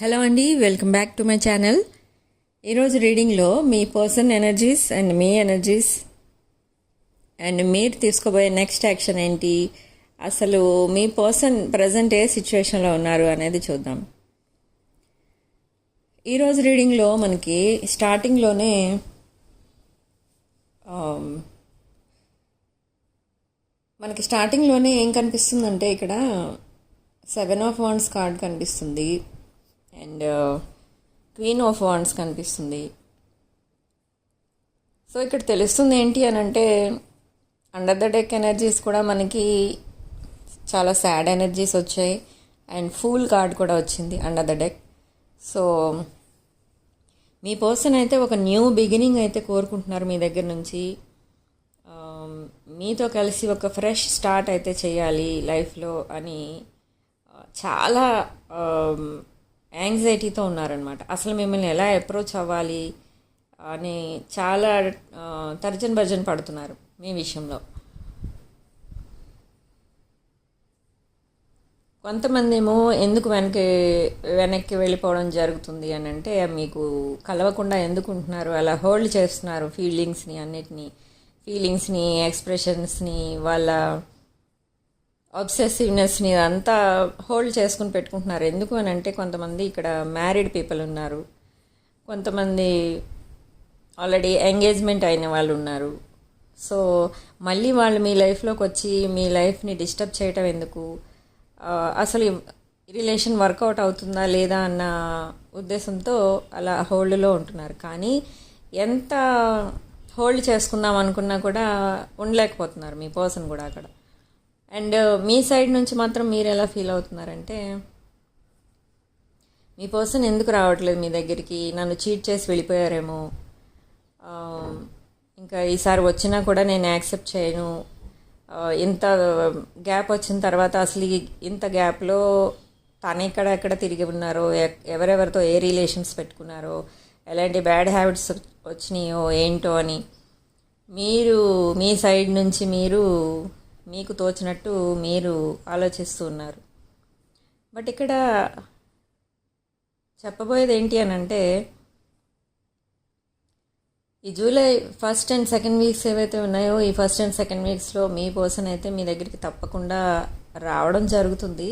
Hello అండి welcome back to my channel ఈరోజు రీడింగ్లో మీ పర్సన్ ఎనర్జీస్ అండ్ మీ ఎనర్జీస్ అండ్ మీరు తీసుకోబోయే నెక్స్ట్ యాక్షన్ ఏంటి? అసలు మీ పర్సన్ ప్రజెంట్ ఏ సిచ్యువేషన్లో ఉన్నారు అనేది చూద్దాం. ఈరోజు రీడింగ్లో మనకి స్టార్టింగ్లోనే um, మనకి స్టార్టింగ్లోనే ఏం కనిపిస్తుందంటే ఇక్కడ సెవెన్ ఆఫ్ వాన్స్ కార్డ్ కనిపిస్తుంది. అండ్ క్వీన్ ఆఫ్ వాండ్స్ కనిపిస్తుంది. సో ఇక్కడ తెలుస్తుంది ఏంటి అని అంటే అండర్ ద డెక్ ఎనర్జీస్ కూడా మనకి చాలా సాడ్ ఎనర్జీస్ వచ్చాయి. అండ్ ఫూల్ కార్డ్ కూడా వచ్చింది అండర్ ద డెక్ సో మీ పర్సన్ అయితే ఒక న్యూ బిగినింగ్ అయితే కోరుకుంటున్నారు మీ దగ్గర నుంచి. Um, మీతో కలిసి ఒక ఫ్రెష్ స్టార్ట్ అయితే చేయాలి లైఫ్లో అని uh, చాలా um, యాంగ్జైటీతో ఉన్నారనమాట అసలు మిమ్మల్ని ఎలా అప్రోచ్ అవ్వాలి అని చాలా తర్జన్ భర్జన్ పడుతున్నారు మీ విషయంలో. కొంతమంది ఏమో ఎందుకు వెనక్కి వెనక్కి వెళ్ళిపోవడం జరుగుతుంది అని అంటే మీకు కలవకుండా ఎందుకు ఉంటున్నారు అలా హోల్డ్ చేస్తున్నారు ఫీలింగ్స్ని అన్నిటినీ ఫీలింగ్స్ని ఎక్స్ప్రెషన్స్ని వాళ్ళ అబ్సెసివ్నెస్ని అంతా హోల్డ్ చేసుకుని పెట్టుకుంటున్నారు. ఎందుకు అని అంటే కొంతమంది ఇక్కడ మ్యారీడ్ పీపుల్ ఉన్నారు. కొంతమంది ఆల్రెడీ ఎంగేజ్మెంట్ అయిన వాళ్ళు ఉన్నారు. సో మళ్ళీ వాళ్ళు మీ లైఫ్లోకి వచ్చి మీ లైఫ్ని డిస్టర్బ్ చేయటం ఎందుకు? అసలు రిలేషన్ వర్కౌట్ అవుతుందా లేదా అన్న ఉద్దేశంతో అలా హోల్డ్లో ఉంటున్నారు. కానీ ఎంత హోల్డ్ చేసుకుందాం అనుకున్నా కూడా ఉండలేకపోతున్నారు మీ పర్సన్ కూడా అక్కడ. అండ్ uh, మీ సైడ్ నుంచి మాత్రం మీరు ఎలా ఫీల్ అవుతున్నారంటే మీ పర్సన్ ఎందుకు రావట్లేదు మీ దగ్గరికి? నన్ను చీట్ చేసి వెళ్ళిపోయారేమో. Um, ఇంకా ఈసారి వచ్చినా కూడా నేను యాక్సెప్ట్ చేయను. Uh, ఇంత గ్యాప్ వచ్చిన తర్వాత అసలు ఇంత గ్యాప్లో తను ఎక్కడ ఎక్కడ తిరిగి ఉన్నారో ఎ- ఎవరెవరితో ఏ రిలేషన్స్ పెట్టుకున్నారో ఎలాంటి బ్యాడ్ హ్యాబిట్స్ వచ్చినాయో ఏంటో అని మీరు మీ సైడ్ నుంచి మీరు మీకు తోచినట్టు మీరు ఆలోచిస్తూ ఉన్నారు. బట్ ఇక్కడ చెప్పబోయేది ఏంటి అని అంటే ఈ July first and second weeks ఏవైతే ఉన్నాయో ఈ ఫస్ట్ అండ్ సెకండ్ వీక్స్లో మీ పర్సన్ అయితే మీ దగ్గరికి తప్పకుండా రావడం జరుగుతుంది.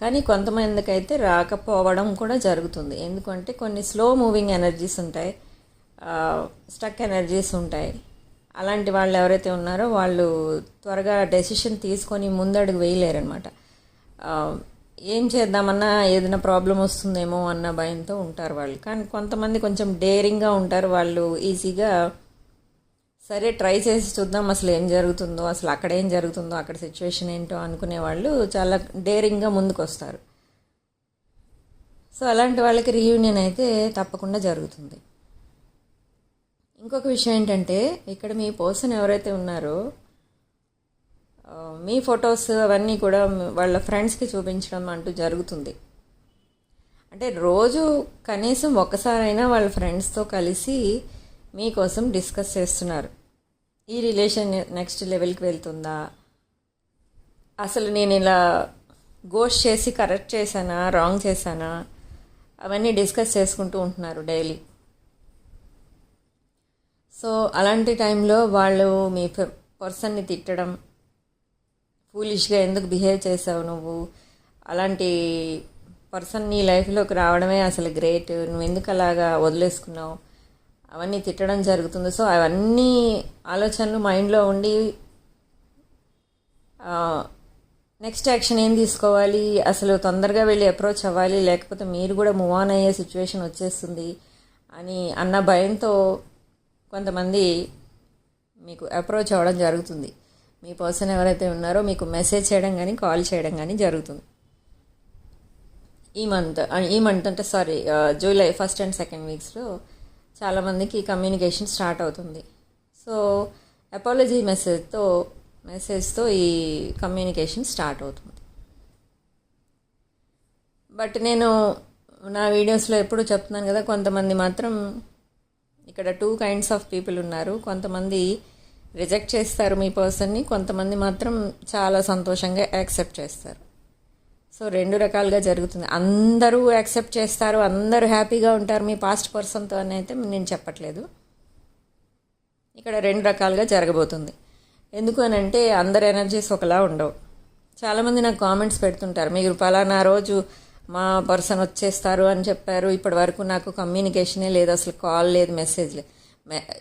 కానీ కొంతమందికి అయితే రాకపోవడం కూడా జరుగుతుంది. ఎందుకంటే కొన్ని స్లో మూవింగ్ ఎనర్జీస్ ఉంటాయి. స్టక్ ఎనర్జీస్ ఉంటాయి. అలాంటి వాళ్ళు ఎవరైతే ఉన్నారో వాళ్ళు త్వరగా డెసిషన్ తీసుకొని ముందడుగు వేయలేరనమాట ఏం చేద్దామన్నా ఏదైనా ప్రాబ్లం వస్తుందేమో అన్న భయంతో ఉంటారు వాళ్ళు. కానీ కొంతమంది కొంచెం డేరింగ్గా ఉంటారు. వాళ్ళు ఈజీగా సరే ట్రై చేసి చూద్దాం అసలు ఏం జరుగుతుందో అసలు అక్కడ ఏం జరుగుతుందో అక్కడ సిచ్యువేషన్ ఏంటో అనుకునే వాళ్ళు చాలా డేరింగ్గా ముందుకు వస్తారు సో అలాంటి వాళ్ళకి రీయూనియన్ అయితే తప్పకుండా జరుగుతుంది. ఇంకొక విషయం ఏంటంటే ఇక్కడ మీ పర్సన్ ఎవరైతే ఉన్నారో మీ ఫొటోస్ అవన్నీ కూడా వాళ్ళ ఫ్రెండ్స్కి చూపించడం అంటూ జరుగుతుంది. అంటే రోజు కనీసం ఒక్కసారైనా వాళ్ళ ఫ్రెండ్స్తో కలిసి మీకోసం డిస్కస్ చేస్తున్నారు. ఈ రిలేషన్ నెక్స్ట్ లెవెల్కి వెళ్తుందా? అసలు నేను ఇలా గోష్ చేసి కరెక్ట్ చేశానా? రాంగ్ చేశానా? అవన్నీ డిస్కస్ చేసుకుంటూ ఉంటున్నారు డైలీ. సో అలాంటి టైంలో వాళ్ళు మీ పర్సన్ని తిట్టడం ఫూలిష్గా ఎందుకు బిహేవ్ చేసావు నువ్వు? అలాంటి పర్సన్ నీ లైఫ్లోకి రావడమే అసలు గ్రేట్. నువ్వు ఎందుకు అలాగా వదిలేసుకున్నావు? అవన్నీ తిట్టడం జరుగుతుంది. సో అవన్నీ ఆలోచనలు మైండ్లో ఉండి నెక్స్ట్ యాక్షన్ ఏం తీసుకోవాలి? అసలు తొందరగా వెళ్ళి అప్రోచ్ అవ్వాలి? లేకపోతే మీరు కూడా మూవ్ ఆన్ అయ్యే సిచ్యువేషన్ వచ్చేస్తుంది అని అన్న భయంతో కొంతమంది మీకు అప్రోచ్ అవ్వడం జరుగుతుంది. మీ పర్సన్ ఎవరైతే ఉన్నారో మీకు మెసేజ్ చేయడం కానీ కాల్ చేయడం కానీ జరుగుతుంది. ఈ మంత్ ఈ మంత్ అంటే sorry July first and second వీక్స్లో చాలామందికి కమ్యూనికేషన్ స్టార్ట్ అవుతుంది. సో అపాలజీ మెసేజ్తో మెసేజ్తో ఈ కమ్యూనికేషన్ స్టార్ట్ అవుతుంది. బట్ నేను నా వీడియోస్లో ఎప్పుడు చెప్తున్నాను కదా కొంతమంది మాత్రం ఇక్కడ టూ కైండ్స్ ఆఫ్ పీపుల్ ఉన్నారు. కొంతమంది రిజెక్ట్ చేస్తారు మీ పర్సన్ని కొంతమంది మాత్రం చాలా సంతోషంగా యాక్సెప్ట్ చేస్తారు. సో రెండు రకాలుగా జరుగుతుంది. అందరూ యాక్సెప్ట్ చేస్తారు అందరూ హ్యాపీగా ఉంటారు మీ పాస్ట్ పర్సన్తో అని అయితే నేను చెప్పట్లేదు. ఇక్కడ రెండు రకాలుగా జరగబోతుంది. ఎందుకు అని అంటే అందరి ఎనర్జీస్ ఒకలా ఉండవు. చాలామంది నాకు కామెంట్స్ పెడుతుంటారు. మీరు పలానా రోజు మా పర్సన్ వచ్చేస్తారు అని చెప్పారు. ఇప్పటి వరకు నాకు కమ్యూనికేషనే లేదు అసలు కాల్ లేదు మెసేజ్ లేదు.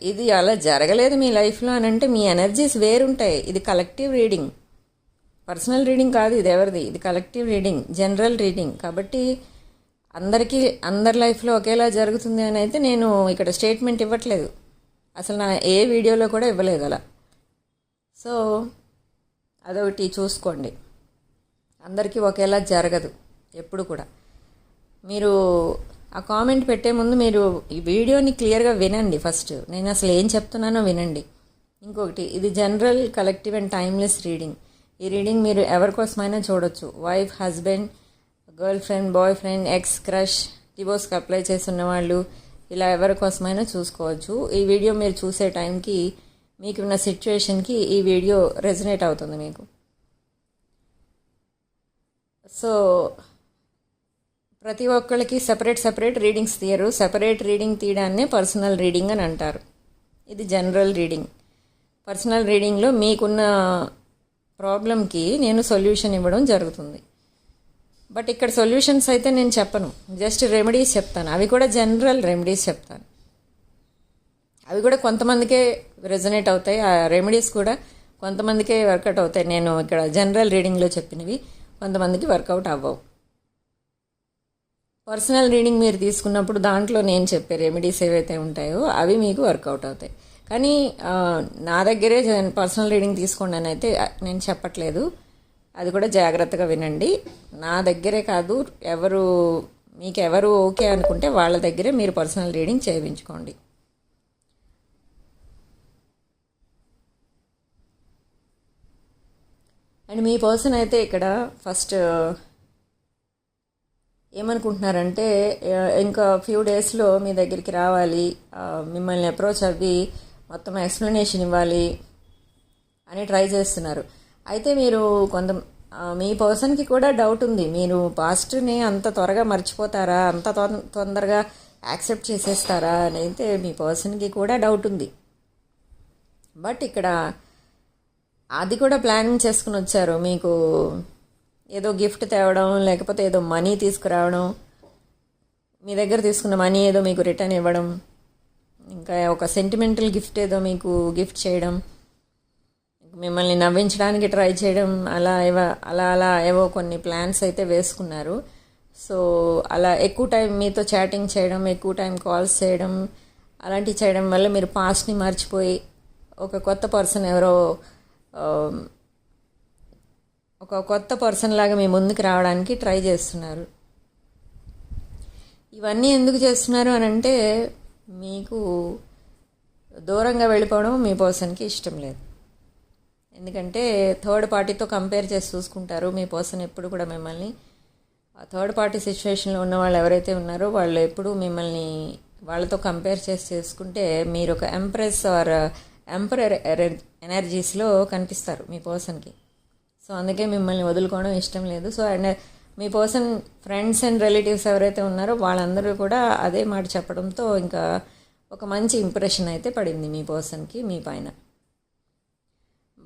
ఇది అలా జరగలేదు మీ లైఫ్లో అని అంటే మీ ఎనర్జీస్ వేరుంటాయి. ఇది కలెక్టివ్ రీడింగ్ పర్సనల్ రీడింగ్ కాదు ఇది ఎవరిది? ఇది కలెక్టివ్ రీడింగ్ జనరల్ రీడింగ్ కాబట్టి అందరికీ అందరి లైఫ్లో ఒకేలా జరుగుతుంది అని అయితే నేను ఇక్కడ స్టేట్మెంట్ ఇవ్వట్లేదు. అసలు నా ఏ వీడియోలో కూడా ఇవ్వలేదు అలా. సో అదొకటి చూసుకోండి. అందరికీ ఒకేలా జరగదు. ఎప్పుడు కూడా. మీరు ఆ కామెంట్ పెట్టే ముందు మీరు ఈ వీడియోని క్లియర్గా వినండి ఫస్ట్. నేను అసలు ఏం చెప్తున్నానో వినండి. ఇంకొకటి ఇది general collective and timeless reading. ఈ రీడింగ్ మీరు ఎవరికోసమైనా చూడొచ్చు. Wife husband girlfriend boyfriend ex crush డివోర్స్కి apply చేస్తున్న వాళ్ళు ఇలా ఎవరి కోసమైనా చూసుకోవచ్చు. ఈ వీడియో మీరు చూసే టైంకి మీకున్న సిచ్యువేషన్కి ఈ వీడియో రెజనేట్ అవుతుంది మీకు. సో ప్రతి ఒక్కళ్ళకి సపరేట్ సపరేట్ రీడింగ్స్ తీయరు. సపరేట్ రీడింగ్ తీయడాన్నే పర్సనల్ రీడింగ్ అని అంటారు. ఇది జనరల్ రీడింగ్ పర్సనల్ రీడింగ్లో మీకున్న ప్రాబ్లంకి నేను సొల్యూషన్ ఇవ్వడం జరుగుతుంది. బట్ ఇక్కడ సొల్యూషన్స్ అయితే నేను చెప్పను. జస్ట్ రెమెడీస్ చెప్తాను. అవి కూడా జనరల్ రెమెడీస్ చెప్తాను. అవి కూడా కొంతమందికే రెజనేట్ అవుతాయి. ఆ రెమెడీస్ కూడా కొంతమందికే వర్కౌట్ అవుతాయి. నేను ఇక్కడ జనరల్ రీడింగ్లో చెప్పినవి. కొంతమందికి వర్కౌట్ అవ్వవు. పర్సనల్ రీడింగ్ మీరు తీసుకున్నప్పుడు దాంట్లో నేను చెప్పే రెమెడీస్ ఏవైతే ఉంటాయో అవి మీకు వర్కౌట్ అవుతాయి. కానీ నా దగ్గరే పర్సనల్ రీడింగ్ తీసుకోండి అని అయితే నేను చెప్పట్లేదు. అది కూడా జాగ్రత్తగా వినండి. నా దగ్గరే కాదు ఎవరు మీకు ఎవరు ఓకే అనుకుంటే వాళ్ళ దగ్గరే మీరు పర్సనల్ రీడింగ్ చేయించుకోండి. అండ్ మీ పర్సన్ అయితే ఇక్కడ ఫస్ట్ ఏమనుకుంటున్నారంటే ఇంకా ఫ్యూ డేస్లో మీ దగ్గరికి రావాలి మిమ్మల్ని అప్రోచ్ అవ్వి మొత్తం ఎక్స్ప్లెనేషన్ ఇవ్వాలి అని ట్రై చేస్తున్నారు. అయితే మీరు కొంత మీ పర్సన్కి కూడా డౌట్ ఉంది. మీరు పాస్ట్ని అంత త్వరగా మర్చిపోతారా అంత తొందరగా యాక్సెప్ట్ చేసేస్తారా అని అయితే మీ పర్సన్కి కూడా డౌట్ ఉంది. బట్ ఇక్కడ అది కూడా ప్లానింగ్ చేసుకుని వచ్చారు. మీకు ఏదో గిఫ్ట్ తేవడం లేకపోతే ఏదో మనీ తీసుకురావడం మీ దగ్గర తీసుకున్న మనీ ఏదో మీకు రిటర్న్ ఇవ్వడం ఇంకా ఒక సెంటిమెంటల్ గిఫ్ట్ ఏదో మీకు గిఫ్ట్ చేయడం మిమ్మల్ని నవ్వించడానికి ట్రై చేయడం అలా ఏవ అలా అలా ఏవో కొన్ని ప్లాన్స్ అయితే వేసుకున్నారు. సో అలా ఎక్కువ టైం మీతో చాటింగ్ చేయడం ఎక్కువ టైం కాల్స్ చేయడం అలాంటివి చేయడం వల్ల మీరు పాస్ట్ని మర్చిపోయి ఒక కొత్త పర్సన్ ఎవరో um, ఒక కొత్త పర్సన్ లాగా మీ ముందుకు రావడానికి ట్రై చేస్తున్నారు. ఇవన్నీ ఎందుకు చేస్తున్నారు అని అంటే మీకు దూరంగా వెళ్ళిపోవడం మీ పర్సన్కి ఇష్టం లేదు. ఎందుకంటే థర్డ్ పార్టీతో కంపేర్ చేసి చూసుకుంటారు మీ పర్సన్ ఎప్పుడు కూడా మిమ్మల్ని. ఆ థర్డ్ పార్టీ సిచ్యువేషన్లో ఉన్న వాళ్ళు ఎవరైతే ఉన్నారో వాళ్ళు ఎప్పుడు మిమ్మల్ని వాళ్ళతో కంపేర్ చేసి చేసుకుంటే మీరు ఒక ఎంప్రెస్ ఆర్ ఎంపరర్ ఎనర్జీస్లో కనిపిస్తారు మీ పర్సన్కి. సో అందుకే మిమ్మల్ని వదులుకోవడం ఇష్టం లేదు. సో అండ్ మీ పర్సన్ ఫ్రెండ్స్ అండ్ రిలేటివ్స్ ఎవరైతే ఉన్నారో వాళ్ళందరూ కూడా అదే మాట చెప్పడంతో ఇంకా ఒక మంచి ఇంప్రెషన్ అయితే పడింది మీ పర్సన్కి మీ పైన.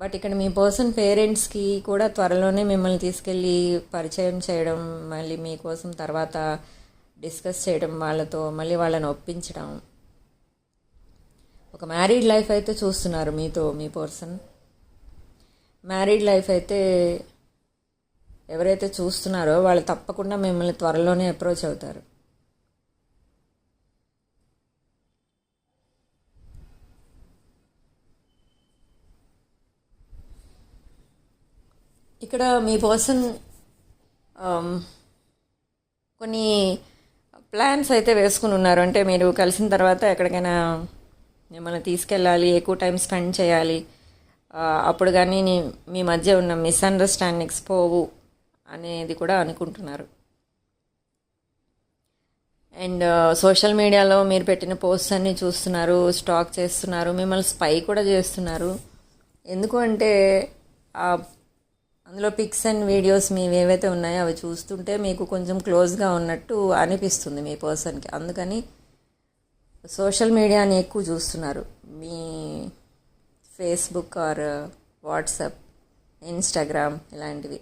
బట్ ఇక్కడ మీ పర్సన్ పేరెంట్స్కి కూడా త్వరలోనే మిమ్మల్ని తీసుకెళ్ళి పరిచయం చేయడం మళ్ళీ మీకోసం తర్వాత డిస్కస్ చేయడం వాళ్ళతో మళ్ళీ వాళ్ళని ఒప్పించడం. ఒక మ్యారీడ్ లైఫ్ అయితే చూస్తున్నారు మీతో మీ పర్సన్. మ్యారీడ్ లైఫ్ అయితే ఎవరైతే చూస్తున్నారో వాళ్ళు తప్పకుండా మిమ్మల్ని త్వరలోనే అప్రోచ్ అవుతారు. ఇక్కడ మీ పర్సన్ కొన్ని ప్లాన్స్ అయితే వేసుకుని ఉన్నారు. అంటే మీరు కలిసిన తర్వాత ఎక్కడికైనా మిమ్మల్ని తీసుకెళ్ళాలి ఎక్కువ టైం స్పెండ్ చేయాలి అప్పుడు కానీ నీ- మీ మధ్య ఉన్న మిస్అండర్స్టాండింగ్స్ పోవు అనేది కూడా అనుకుంటున్నారు. అండ్ సోషల్ మీడియాలో మీరు పెట్టిన పోస్ట్ అన్ని చూస్తున్నారు స్టాక్ చేస్తున్నారు మిమ్మల్ని స్పై కూడా చేస్తున్నారు. ఎందుకు అంటే అందులో పిక్స్ అండ్ వీడియోస్ మీవి ఏవైతే ఉన్నాయో అవి చూస్తుంటే మీకు కొంచెం క్లోజ్గా ఉన్నట్టు అనిపిస్తుంది మీ పర్సన్కి అందుకని సోషల్ మీడియాని ఎక్కువ చూస్తున్నారు. మీ ఫేస్బుక్ ఆర్ వాట్సాప్ ఇన్స్టాగ్రామ్ ఇలాంటివి.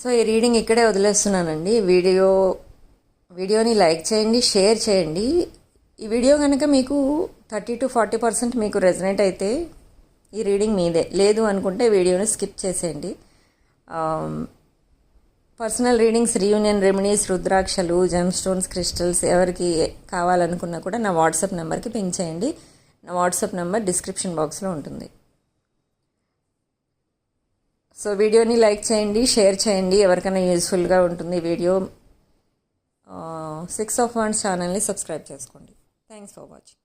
సో ఈ రీడింగ్ ఇక్కడే వదిలేస్తున్నానండి. వీడియో వీడియోని లైక్ చేయండి షేర్ చేయండి. ఈ వీడియో కనుక మీకు థర్టీ టు ఫార్టీ పర్సెంట్ మీకు రెజనేట్ అయితే ఈ రీడింగ్ మీదే. లేదు అనుకుంటే వీడియోని స్కిప్ చేసేయండి. పర్సనల్ రీడింగ్స్ రీయూనియన్ రెమెడీస్ రుద్రాక్షలు జెమ్ స్టోన్స్ క్రిస్టల్స్ ఎవరికి కావాలనుకున్నా కూడా నా వాట్సాప్ నెంబర్కి పింక్ చేయండి. నా వాట్సాప్ నెంబర్ డిస్క్రిప్షన్ బాక్స్లో ఉంటుంది. సో వీడియోని లైక్ చేయండి షేర్ చేయండి. ఎవరికైనా యూస్ఫుల్గా ఉంటుంది వీడియో. సిక్స్ ఆఫ్ వన్స్ ఛానల్ని సబ్స్క్రైబ్ చేసుకోండి. Thanks for watching